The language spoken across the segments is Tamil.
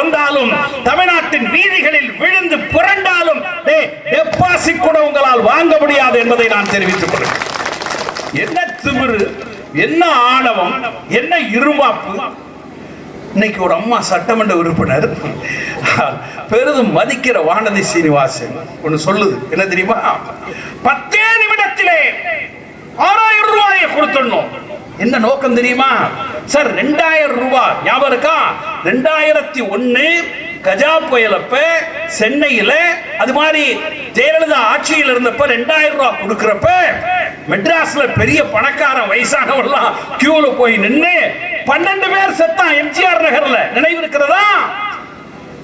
வந்தாலும் தமிழ்நாட்டின் வீதிகளில் விழுந்து புரண்டாலும் டெபாசிட் கூட உங்களால் வாங்க முடியாது என்பதை நான் தெரிவித்துக் கொள்கிறேன். என்ன திமிரு என்ன ஆணவம் என்ன இருமாப்பு இன்னைக்கு ஒரு அம்மா சட்டமன்ற உறுப்பினர் பெரிதும் மதிக்கிற வானதி சீனிவாசன் ஒன்னு சொல்லுது. என்ன தெரியுமா? பத்தே நிமிடத்திலே ஆறாயிரம் ரூபாயை கொடுத்துடணும். என்ன நோக்கம் தெரியுமா? சார் ரெண்டாயிரம் ரூபாய் ஞாபகம் இருக்கா? ரெண்டாயிரத்தி ஒன்னு கஜா புயலப்ப சென்னையில அது மாதிரி ஜெயலலிதா ஆட்சியில் இருந்தப்ப ரெண்டாயிரம் ரூபாய் கொடுக்கிறப்ப மெட்ராஸ்ல பெரிய பணக்காரன் வயசானவெல்லாம் கியூல போய் நின்று பன்னெண்டு பேர் செத்தான் எம்ஜிஆர் நகர்ல. நினைவு இருக்கிறதா?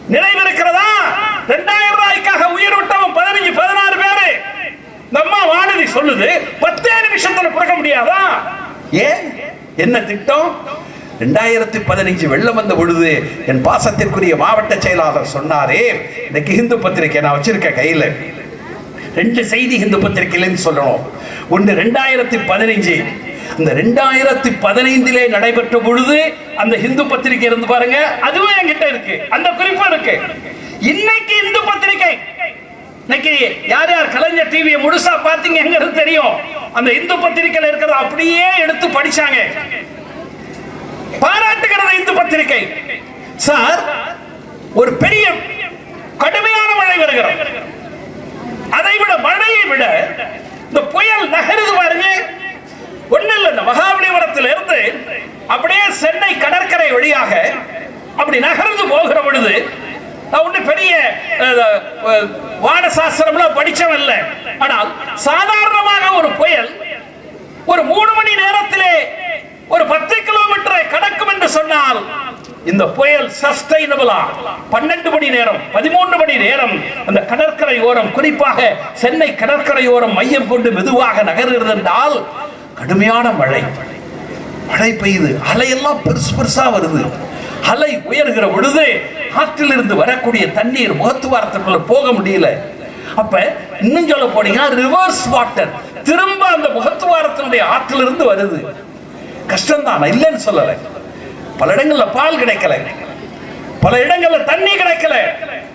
நினைவு இருக்கிறதா? ரெண்டாயிரம் ரூபாய்க்காக உயிர் விட்டவன் பதினஞ்சு பதினாறு பேரு. நம்ம வானதி சொல்லுது பத்தே நிமிஷத்துல கொடுக்க முடியாதா? ஏன்? என்ன திட்டம்? ரெண்டாயிரத்தி பதினஞ்சு வெள்ளம் வந்த பொழுது என் பாசத்திற்குரிய மாவட்ட செயலாளர் சொன்னாரே. இன்னைக்கு ஹிந்து பத்திரிக்கை நான் வச்சிருக்கேன் கையில. ரெண்டு செய்தி ஹிந்து பத்திரிகையிலேருந்து சொல்லணும். ஒன்று ரெண்டாயிரத்தி பதினைஞ்சு. அந்த ரெண்டாயிரத்தி பதினைந்திலே நடைபெற்ற பொழுது அந்த ஹிந்து பத்திரிகை இருந்து பாருங்க அதுவும் என்கிட்ட இருக்கு. அந்த குறிப்பு இருக்கு. இன்னைக்கு இந்து பத்திரிகை. இன்னைக்கு யார் யார் கலைஞர் டிவியை முழுசா பாத்தீங்கிறது தெரியும். அந்த இந்து பத்திரிகையில் இருக்கிறத அப்படியே எடுத்து படிச்சாங்க. பாராட்டுகிறது இந்து பத்திரிகை சார் ஒரு பெரிய கடுமையான மழை வருகிறது. அதை விட மழையை விட இந்த புயல் நகருது பாருங்க. ஒண்ணு இல்ல இந்த மகாபலிபுரத்தில் இருந்து அப்படியே சென்னை கடற்கரை வழியாக அப்படி நகர்ந்து போகிற பொழுது நான் ஒண்ணு பெரிய அஹ், அஹ், வானசாஸ்திரம்லாம் படிச்சவன் இல்ல ஆனால் சாதாரணமாக ஒரு புயல் ஒரு மூணு மணி நேரத்திலே ஒரு பத்து கிலோமீட்டரை கடக்கும் என்று சொன்னால் இந்த புயல் சஸ்டைனபிளா பன்னெண்டு மணி நேரம் பதிமூன்று மணி நேரம் அந்த கடற்கரை ஓரம் குறிப்பாக சென்னை கடற்கரை ஓரம் மையம் கொண்டு மெதுவாக நகர்கிறது என்றால் கடுமையான மழை. மழை பெய்யுது அலையெல்லாம் பெருசு பெருசா வருது. அலை உயர்கிற பொழுது ஆற்றில் இருந்து வரக்கூடிய தண்ணீர் முகத்துவாரத்துக்குள்ள போக முடியல. அப்ப இன்னும் சொல்ல போனீங்கன்னா ரிவர்ஸ் வாட்டர் திரும்ப அந்த முகத்துவாரத்தினுடைய ஆற்றிலிருந்து வருது. கஷ்டம்தான் இல்லைன்னு சொல்லல. பல இடங்கள்ல பால் கிடைக்கல. பல இடங்கள்ல தண்ணி கிடைக்கல.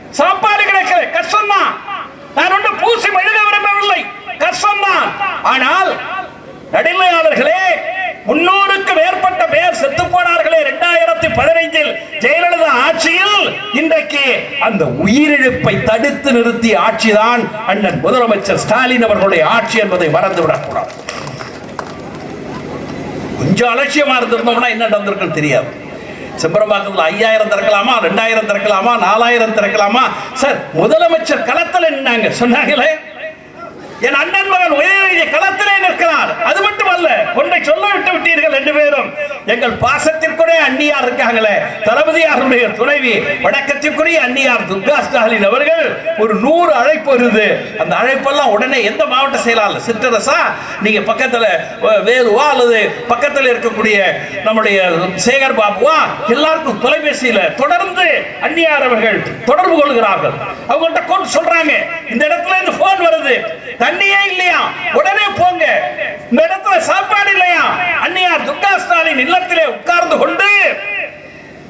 சாப்பாடு கிடைக்கல. கஷ்டம்தான். நான் ஒன்று பூசி மெழுக விரும்பவில்லை. கஷ்டம்தான். ஆனால் நடுநிலையாளர்களே முன்னூறுக்கு மேற்பட்ட பேர் செத்து போனார்களே. இரண்டாயிரத்தி பதினைஞ்சில் ஜெயலலிதா அந்த உயிரிழப்பை தடுத்து நிறுத்திய ஆட்சிதான் அண்ணன் முதலமைச்சர் ஸ்டாலின் அவர்களுடைய ஆட்சி என்பதை மறந்து விடக்கூடாது கொஞ்சம் அலட்சியமா இருந்திருந்தோம்னா என்ன நடந்திருக்குன்னு தெரியாது. செம்பரம்பாக்கத்தில் ஐயாயிரம் திறக்கலாமா ரெண்டாயிரம் திறக்கலாமா நாலாயிரம் திறக்கலாமா? சார் முதலமைச்சர் களத்தில் நின்னாங்க. சொன்னாங்களே என் அண்ணன் மகன் உயரிய களத்திலே நிற்கிறார். அது மட்டுமல்ல ஒன்றை சொல்ல விட்டு விட்டீர்கள் ரெண்டு பேரும். எங்கள் பாசத்திற்குரிய அந்நியார் இருக்காங்களே தளபதியாருடைய துணைவி வடக்கத்திற்குரிய அந்நியார் துர்கா ஸ்டாலின் அவர்கள் ஒரு நூறு அழைப்பு வருது. அந்த அழைப்பெல்லாம் உடனே எந்த மாவட்ட செயலாளர்? சிற்றரசா? நீங்க பக்கத்துல வேறுவா அல்லது பக்கத்தில் இருக்கக்கூடிய நம்முடைய சேகர் பாபுவா? எல்லாருக்கும் தொலைபேசியில தொடர்ந்து அந்நியார் அவர்கள் தொடர்பு கொள்கிறார்கள். அவங்கள்ட்ட கொண்டு சொல்றாங்க. இந்த இடத்துல இருந்து போன் வருது. தண்ணியே இல்லையா? உடனே போங்க. இந்த இடத்துல சாப்பாடு இல்லையா? அன்னியார் துர்கா ஸ்டாலின் இல்லத்திலே உட்கார்ந்து கொண்டு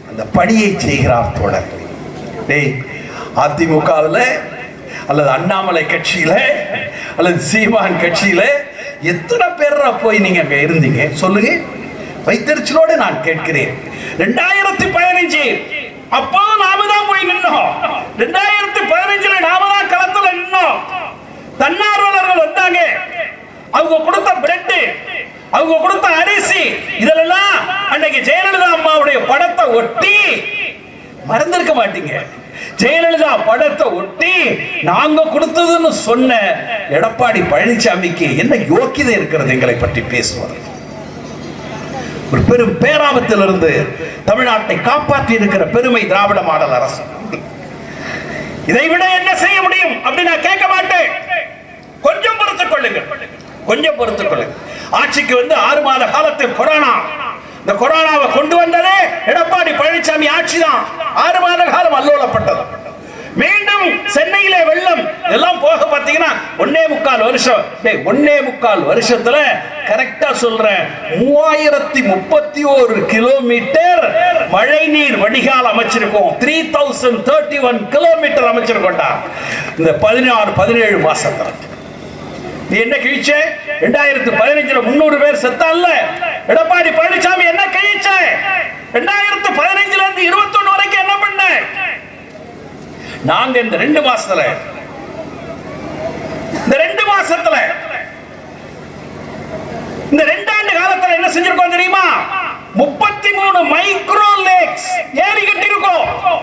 அந்த பணியை செய்கிறார் தொடர் டேய் அதிமுகவில் அல்லது அண்ணாமலை கட்சியில அல்லது சீமான் கட்சியில எத்தனை பேர் போய் நீங்க அங்க இருந்தீங்க? சொல்லுங்க. வைத்தறிச்சலோடு நான் கேட்கிறேன். ரெண்டாயிரத்தி பதினஞ்சு அப்போ நாம தான் போய் நின்னோம். ரெண்டாயிரத்தி பதினஞ்சுல நாம தான் களத்துல நின்னோம். தன்னார்வலர்கள் வந்தாங்க. அவங்க கொடுத்த பிரெட் அவங்க கொடுத்த அரிசி இதெல்லாம் அன்னைக்கு ஜெயலலிதா அம்மாவுடைய படத்தை ஒட்டி. மறந்திருக்க மாட்டீங்க. ஜெயலலிதா படத்தை ஒட்டி நாங்க கொடுத்ததுன்னு சொன்ன எடப்பாடி பழனிசாமிக்கு என்ன யோக்கியதை இருக்கிறது எங்களை பற்றி பேசுவது ஒரு பெரும் பேராபத்திலிருந்து தமிழ்நாட்டை காப்பாற்றி இருக்கிற பெருமை திராவிட மாடல் அரசு. இதை விட என்ன செய்ய முடியும் அப்படி நான் கேட்க மாட்டேன். கொஞ்சம் பொறுத்துக் கொள்ளுங்கள். கொஞ்சம் பொறுத்துக் கொள்ளுங்கள். ஆட்சிக்கு வந்து ஆறு மாத காலத்தில் கொரோனா. இந்த கொரோனாவை கொண்டு வந்ததே எடப்பாடி பழனிசாமி ஆட்சி தான். ஆறு மாத காலம் அல்லோலப்பட்டது. மீண்டும் சென்னையிலே வெள்ளம். எல்லாம் போக பார்த்தீங்கன்னா ஒன்னே முக்கால் வருஷம். டேய், ஒன்னே முக்கால் வருஷத்துல கரெக்டா சொல்றேன். மூவாயிரத்தி முப்பத்தி ஒரு கிலோமீட்டர் மழை நீர் வடிகால் அமைச்சிருக்கோம். Three thousand thirty one kilometre அமைச்சிருக்கோம்டா. இந்த பதினாறு பதினேழு மாசத்துல. நீ என்ன கிழிச்ச? ரெண்டாயிரத்தி பதினஞ்சுல முன்னூறு பேர் செத்தால எடப்பாடி பழனிசாமி என்ன கிழிச்ச? ரெண்டாயிரத்து பதினஞ்சுல இருந்து இருபத்தொன்னு வரைக்கும் என்ன பண்ண? நாங்க இந்த ரெண்டு மாசத்துல இந்த ரெண்டு மாசத்துல இந்த ரெண்டாண்டு காலத்துல என்ன செஞ்சிருக்கோம் தெரியுமா? முப்பத்தி லேக்ஸ் ஏறி கட்டியிருக்கோம்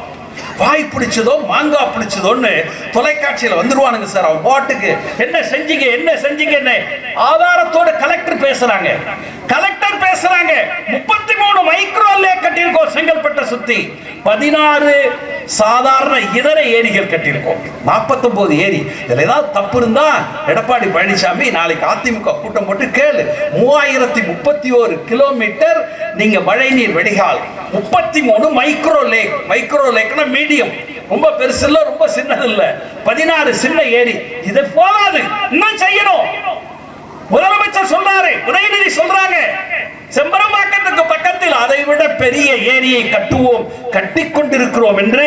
வாய் பிடிச்சதோ மாங்காய் பிடிச்சதோன்னு தொலைக்காட்சியில் வந்துருவானுங்க சார் அவன் பாட்டுக்கு. என்ன செஞ்சீங்க என்ன செஞ்சீங்க என்ன ஆதாரத்தோட கலெக்டர் பேசுறாங்க. கலெக்டர் பேசுறாங்க. முப்பத்தி மூணு மைக்ரோ கட்டியிருக்கோம் செங்கல்பட்டை சுத்தி. பதினாறு சாதாரண இதர ஏரிகள் கட்டியிருக்கோம். 49 ஏரி. இதில் ஏதாவது தப்பு இருந்தா எடப்பாடி பழனிசாமி நாளைக்கு அதிமுக கூட்டம் போட்டு கேளு. மூவாயிரத்தி முப்பத்தி ஒரு கிலோமீட்டர் நீங்க மழைநீர் வெடிகால். முப்பத்தி மூணு மைக்ரோ லேக். மைக்ரோ லேக்னா மீடியம். ரொம்ப பெருசு இல்ல ரொம்ப சின்னது இல்ல. பதினாறு சின்ன ஏரி. இது போதாது. இன்னும் செய்யணும். முதலமைச்சர் சொல்றாரு. உதயநிதி சொல்றாங்க. செம்பரம்பாக்கத்துக்கு பக்கத்தில் அதை விட பெரிய ஏரியை கட்டுவோம் கட்டி கொண்டிருக்கிறோம் என்று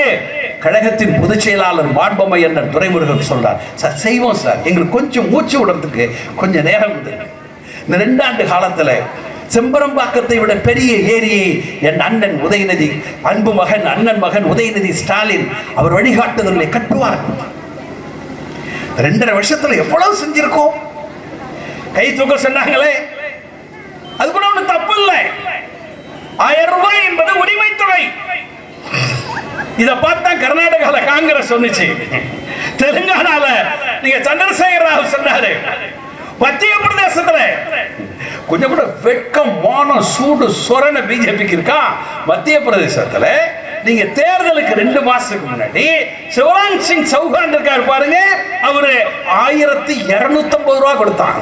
கழகத்தின் பொதுச் செயலாளர் மாண்பமை என்ற துறைமுருகன் சொல்றார். சார் செய்வோம் சார். எங்களுக்கு கொஞ்சம் மூச்சு விடுறதுக்கு கொஞ்சம் நேரம் விடுங்க இந்த ரெண்டாண்டு காலத்துல செம்பரம்பாக்கத்தை விட பெரிய ஏரியை என் அண்ணன் உதயநிதி அன்பு மகன் அண்ணன் மகன் உதயநிதி ஸ்டாலின் அவர் வழிகாட்டுதலை கட்டுவார். ரெண்டரை வருஷத்துல எவ்வளவு செஞ்சிருக்கோம்? கை தூக்க சொன்னாங்களே அது கூட ஒண்ணு தப்பு இல்லை ஆயிரம் ரூபாய் என்பது தொகை இதை பார்த்தா கர்நாடகால காங்கிரஸ் சொன்னிச்சு. தெலுங்கானால நீங்க சந்திரசேகர் ராவ் சொன்னாரு. மத்திய பிரதேசத்துல கொஞ்சம் கூட வெட்கம் மானம் சூடு சொரண பிஜேபிக்கு இருக்கா? மத்திய பிரதேசத்துல நீங்க தேர்தலுக்கு ரெண்டு மாசத்துக்கு முன்னாடி சிவராஜ் சிங் சௌகான் இருக்காரு பாருங்க அவரு ஆயிரத்தி இருநூத்தி ஐம்பது ரூபா கொடுத்தான்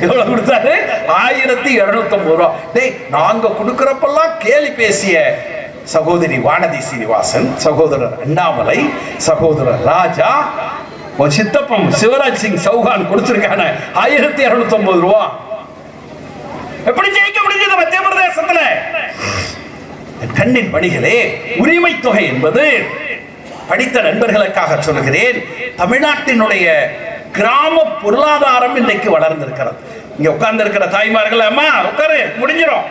எவ்வளவு கொடுத்தாரு? ஆயிரத்தி இருநூத்தி ஐம்பது ரூபா. டேய் நாங்க கொடுக்கறப்பெல்லாம் கேலி பேசிய சகோதரி வானதி சீனிவாசன் சகோதரர் அண்ணாமலை சகோதரர் ராஜா சித்தப்பம் சிவராஜ் சிங் சௌகான் கொடுத்திருக்கான ஆயிரத்தி இருநூத்தி ஐம்பது ரூபா. எப்படி ஜெயிக்க முடிஞ்சது மத்திய பிரதேசத்துல கண்ணின் வணிகளே உரிமை தொகை என்பது படித்த நண்பர்களுக்காக சொல்லுகிறேன். தமிழ்நாட்டினுடைய கிராம பொருளாதாரம் இன்றைக்கு வளர்ந்திருக்கிறது. இங்க உட்கார்ந்து இருக்கிற தாய்மார்கள் அம்மா உட்காரு முடிஞ்சிடும்